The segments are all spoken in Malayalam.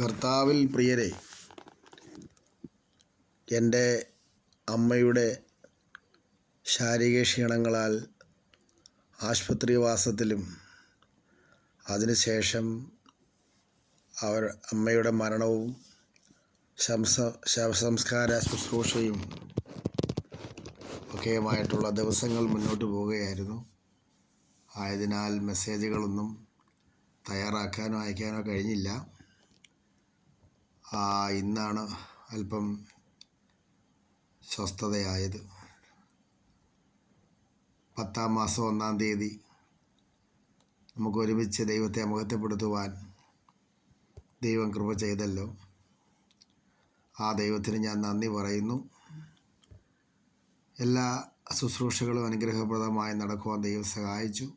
കർത്താവിൽ പ്രിയരെ എന്റെ അമ്മയുടെ ശാരീരിക ക്ഷീണങ്ങളാൽ ആശുപത്രിവാസത്തിലും അതിനുശേഷം അവർ അമ്മയുടെ മരണവും ശംസ ശവസംസ്കാര ശുശ്രൂഷയും ഒക്കെയുമായിട്ടുള്ള ദിവസങ്ങൾ മുന്നോട്ട് പോവുകയായിരുന്നു. ആയതിനാൽ മെസ്സേജുകളൊന്നും തയ്യാറാക്കാനോ അയക്കാനോ കഴിഞ്ഞില്ല. ഇന്നാണ് അല്പം സ്വസ്ഥതയായത്. പത്താം മാസം ഒന്നാം തീയതി നമുക്ക് ഒരുമിച്ച് ദൈവത്തെ അമുഖത്തെപ്പെടുത്തുവാൻ ദൈവം കൃപ ചെയ്തല്ലോ. ആ ദൈവത്തിന് ഞാൻ നന്ദി പറയുന്നു. എല്ലാ ശുശ്രൂഷകളും അനുഗ്രഹപ്രദമായി നടക്കുവാൻ ദൈവം സഹായിച്ചു.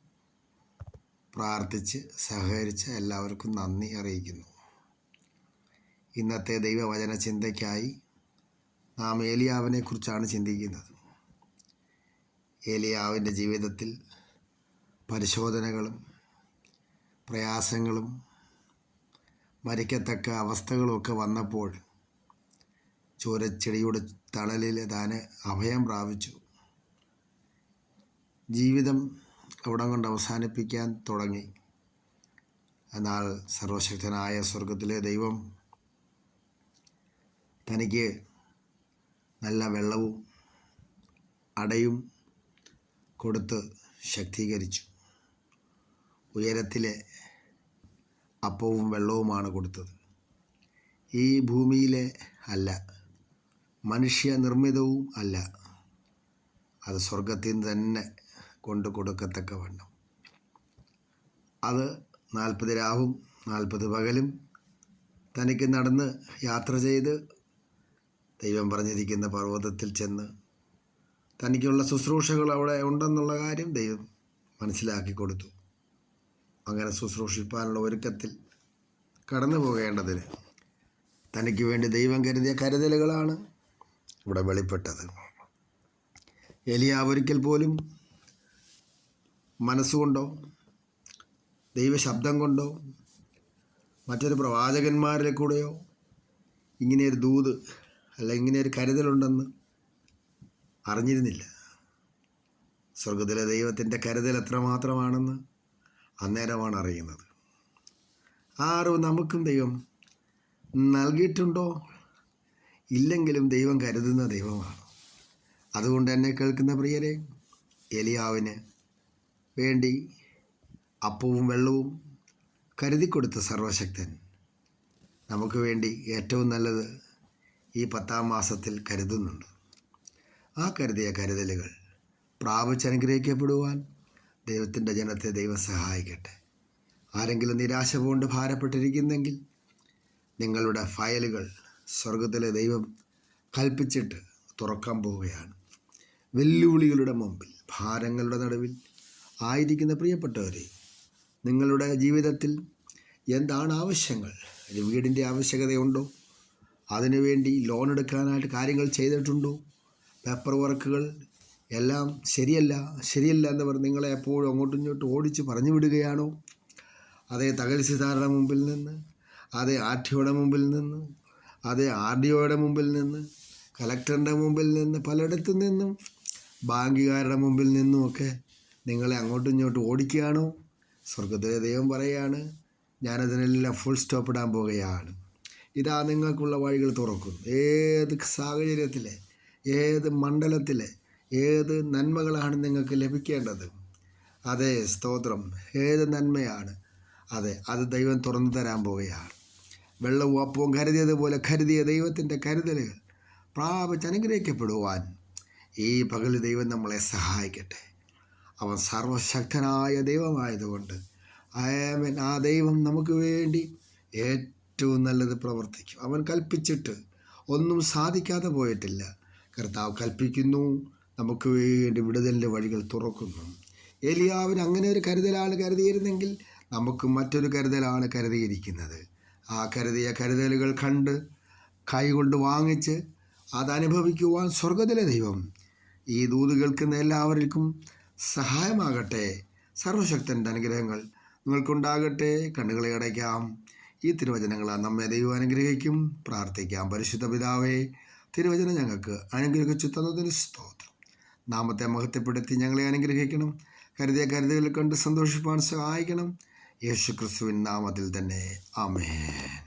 പ്രാർത്ഥിച്ച് സഹകരിച്ച എല്ലാവർക്കും നന്ദി അറിയിക്കുന്നു. ഇന്നത്തെ ദൈവവചന ചിന്തയ്ക്കായി നാം ഏലിയാവിനെ കുറിച്ചാണ് ചിന്തിക്കുന്നത്. ഏലിയാവിന്റെ ജീവിതത്തിൽ പരിശോധനകളും പ്രയാസങ്ങളും മരിക്കത്തക്ക അവസ്ഥകളുമൊക്കെ വന്നപ്പോൾ ചോരച്ചെടിയുടെ തണലിൽ താൻ അഭയം പ്രാപിച്ചു. ജീവിതം അവിടം കൊണ്ട് അവസാനിപ്പിക്കാൻ തുടങ്ങി. എന്നാൽ സർവശക്തനായ സ്വർഗത്തിലെ ദൈവം തനിക്ക് നല്ല വെള്ളവും അടയും കൊടുത്ത് ശക്തീകരിച്ചു. ഉയരത്തിലെ അപ്പവും വെള്ളവുമാണ് കൊടുത്തത്. ഈ ഭൂമിയിലെ അല്ല മനുഷ്യ നിർമ്മിതവും അല്ല. അത് സ്വർഗത്തിൽ തന്നെ കൊണ്ട് കൊടുക്കത്തക്ക വണ്ണം. അത് നാൽപ്പത് രാവും നാൽപ്പത് പകലും തനിക്ക് നടന്ന് യാത്ര ചെയ്ത് ദൈവം പറഞ്ഞിരിക്കുന്ന പർവതത്തിൽ ചെന്ന് തനിക്കുള്ള ശുശ്രൂഷകൾ അവിടെ ഉണ്ടെന്നുള്ള കാര്യം ദൈവം മനസ്സിലാക്കി കൊടുത്തു. അങ്ങനെ ശുശ്രൂഷിപ്പാനുള്ള ഒരുക്കത്തിൽ കടന്നു പോകേണ്ടതിന് തനിക്ക് വേണ്ടി ദൈവം കരുതിയ കരുതലുകളാണ് ഇവിടെ വെളിപ്പെട്ടത്. എലിയ ഒരിക്കൽ പോലും മനസ്സുകൊണ്ടോ ദൈവശബ്ദം കൊണ്ടോ മറ്റൊരു പ്രവാചകന്മാരിൽ കൂടെയോ ഇങ്ങനെയൊരു ദൂത് അല്ല ഇങ്ങനെ ഒരു കരുതലുണ്ടെന്ന് അറിഞ്ഞിരുന്നില്ല. സ്വർഗത്തിലെ ദൈവത്തിന്റെ കരുതൽ എത്രമാത്രമാണെന്ന് അന്നേരമാണ് അറിയുന്നത്. ആ അറിവ് നമുക്കും ദൈവം നൽകിയിട്ടുണ്ടോ? ഇല്ലെങ്കിലും ദൈവം കരുതുന്ന ദൈവമാണ്. അതുകൊണ്ട് എന്നെ കേൾക്കുന്ന പ്രിയരെ എലിയാവിന് വേണ്ടി അപ്പവും വെള്ളവും കരുതി കൊടുത്ത സർവശക്തൻ. നമുക്ക് വേണ്ടി ഏറ്റവും നല്ലത് ഈ പത്താം മാസത്തിൽ കരുതുന്നുണ്ട്. ആ കരുതിയ കരുതലുകൾ പ്രാപിച്ചനുഗ്രഹിക്കപ്പെടുവാൻ ദൈവത്തിന്റെ ജനത്തെ ദൈവം സഹായിക്കട്ടെ. ആരെങ്കിലും നിരാശ കൊണ്ട് ഭാരപ്പെട്ടിരിക്കുന്നെങ്കിൽ നിങ്ങളുടെ ഫയലുകൾ സ്വർഗത്തിലെ ദൈവം കൽപ്പിച്ചിട്ട് തുറക്കാൻ പോവുകയാണ്. വെല്ലുവിളികളുടെ മുമ്പിൽ ഭാരങ്ങളുടെ നടുവിൽ ആയിരിക്കുന്ന പ്രിയപ്പെട്ടവരെ നിങ്ങളുടെ ജീവിതത്തിൽ എന്താണ് ആവശ്യങ്ങൾ? വീടിന്റെ ആവശ്യകതയുണ്ടോ? അതിനുവേണ്ടി ലോൺ എടുക്കാനായിട്ട് കാര്യങ്ങൾ ചെയ്തിട്ടുണ്ടോ? പേപ്പർ വർക്കുകൾ എല്ലാം ശരിയല്ല ശരിയല്ല എന്ന് പറഞ്ഞ് നിങ്ങളെ എപ്പോഴും അങ്ങോട്ടും ഇങ്ങോട്ടും ഓടിച്ച് പറഞ്ഞു വിടുകയാണോ? അതേ തകൽസിതാരുടെ മുമ്പിൽ നിന്ന് അതേ ആർ ടി ഒയുടെ മുമ്പിൽ നിന്ന് അതേ ആർ ഡി ഒയുടെ മുമ്പിൽ നിന്ന് കലക്ടറിന്റെ മുമ്പിൽ നിന്ന് പലയിടത്തു നിന്നും ബാങ്കുകാരുടെ മുമ്പിൽ നിന്നുമൊക്കെ നിങ്ങളെ അങ്ങോട്ടും ഇങ്ങോട്ടും ഓടിക്കുകയാണോ? സ്വർഗത്തിലെ ദൈവം പറയുകയാണ് ഞാനതിനെല്ലാം ഫുൾ സ്റ്റോപ്പ് ഇടാൻ പോവുകയാണ് ഇതാ നിങ്ങൾക്കുള്ള വഴികൾ തുറക്കും ഏത് സാഹചര്യത്തിലെ ഏത് മണ്ഡലത്തിലെ ഏത് നന്മകളാണ് നിങ്ങൾക്ക് ലഭിക്കേണ്ടത്? അതെ സ്തോത്രം. ഏത് നന്മയാണ്? അതെ അത് ദൈവം തുറന്നു തരാൻ പോവുകയാണ്. വെള്ളവും അപ്പവും കരുതിയതുപോലെ കരുതിയ ദൈവത്തിന്റെ കരുതലുകൾ പ്രാപിച്ച് അനുഗ്രഹിക്കപ്പെടുവാൻ ഈ പകൽ ദൈവം നമ്മളെ സഹായിക്കട്ടെ. അവൻ സർവശക്തനായ ദൈവമായതുകൊണ്ട് ആ ദൈവം നമുക്ക് വേണ്ടി ഏറ്റവും നല്ലത് പ്രവർത്തിക്കും. അവൻ കൽപ്പിച്ചിട്ട് ഒന്നും സാധിക്കാതെ പോയിട്ടില്ല. കർത്താവ് കൽപ്പിക്കുന്നു നമുക്ക് വേണ്ടി വിടുതലിന്റെ വഴികൾ തുറക്കുന്നു. എലിയാവിന് അങ്ങനെ ഒരു കരുതലാണ് കരുതിയിരുന്നെങ്കിൽ നമുക്ക് മറ്റൊരു കരുതലാണ് കരുതിയിരിക്കുന്നത്. ആ കരുതിയ കരുതലുകൾ കണ്ട് കൈകൊണ്ട് വാങ്ങിച്ച് അതനുഭവിക്കുവാൻ സ്വർഗത്തിലെ ദൈവം ഈ ദൂത് കേൾക്കുന്ന എല്ലാവർക്കും സഹായമാകട്ടെ. സർവശക്തന്റെ അനുഗ്രഹങ്ങൾ നിങ്ങൾക്കുണ്ടാകട്ടെ. കണ്ണുകളെ അടയ്ക്കാം. ഈ തിരുവചനങ്ങളാൽ നമ്മെ ദൈവം അനുഗ്രഹിക്കും. പ്രാർത്ഥിക്കാം. പരിശുദ്ധ പിതാവേ തിരുവചനം ഞങ്ങൾക്ക് അനുഗ്രഹിച്ചു തന്നതിന് സ്തോത്രം. നാമത്തെ മഹത്വപ്പെടുത്തി ഞങ്ങളെ അനുഗ്രഹിക്കണം. കരുതിയ കരുതുകൾ കണ്ട് സന്തോഷിപ്പാൻ സഹായിക്കണം. യേശു ക്രിസ്തുവിൻ നാമത്തിൽ തന്നെ. ആമേൻ.